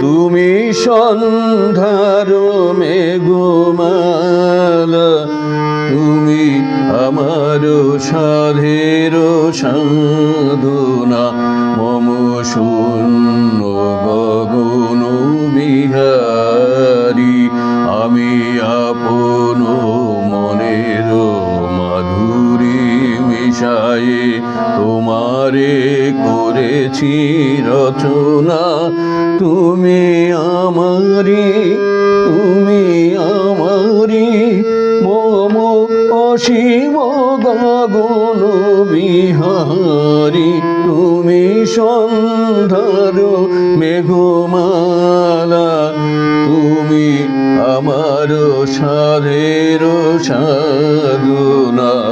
তুমি সন্ধ্যার মেঘমাল তুমি আমার সাধের সাধনা করেছি রচনা, তুমি আমারি তুমি আমারি মম অসীম গগন বিহারি। তুমি সন্ধ্যার মেঘমালা, তুমি আমার সাধের সাধনা।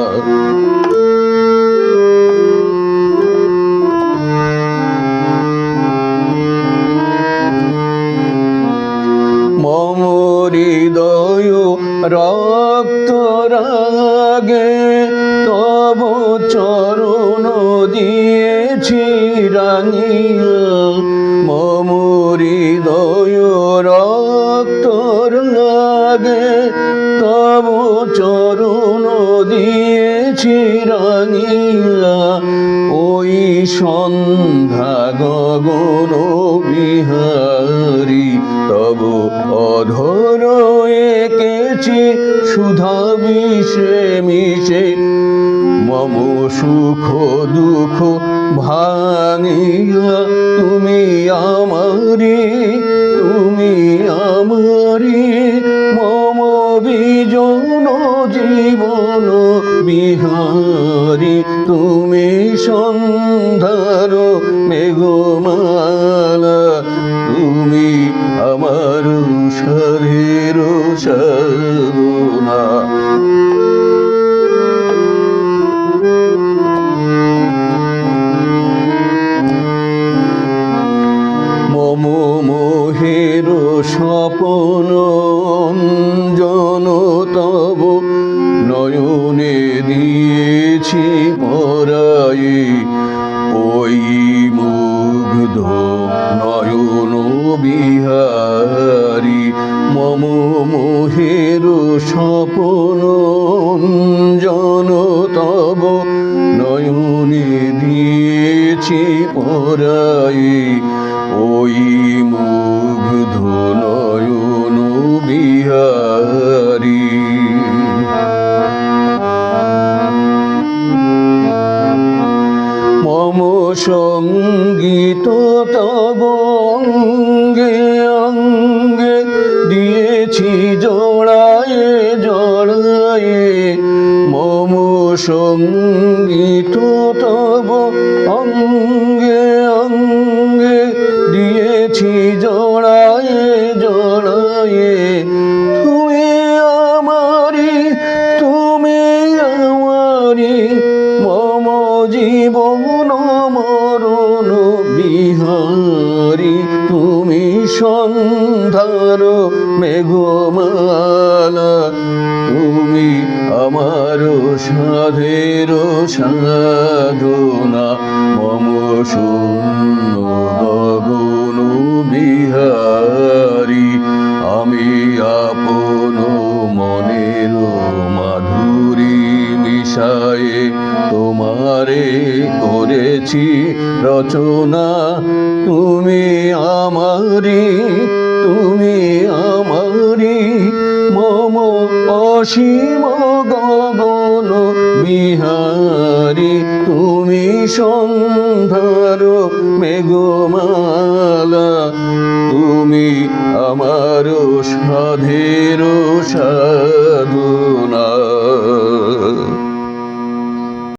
হৃদয় রক্ত রাগে তব চরণ দিয়েছি রাঙিয়া। মম হৃদয় রক্ত রাগে তব চরণ দিয়েছি রাঙিয়া। সন্ধ্যা গগন বিহারী, তব অধর এঁকেছি সুধা বিষে মিশে। মম সুখ দুঃখ ভাঙিয়া তুমি আমারি তুমি আমারি বিহারি তুমি সন্ধ্যার মেঘমালা তুমি আমার শরীর সাধনা। মম মোহের স্বপন অঞ্জন স্বপন অঞ্জন তব নয়নে দিয়েছি পরাই ওই মুগ্ধ নয়ন বিহারি। মম সংগীত তব অঙ্গে অঙ্গে দিয়েছি জড়ায়ে জড়ায়ে। তুমি আমারি তুমি আমারি মম জীবন মরণ বিহারি। তুমি সন্ধ্যার মেঘমালা, তুমি আমার সাধের সাধনা, মম শূন্য গগন বিহারি। আমি আপন মনের মাধুরী মিশায়ে তোমারে করেছি রচনা। তুমি আমারি তুমি আমারি মম অসীম গগন বিহারি তুমি সন্ধ্যার মেঘমালা তুমি আমার সাধে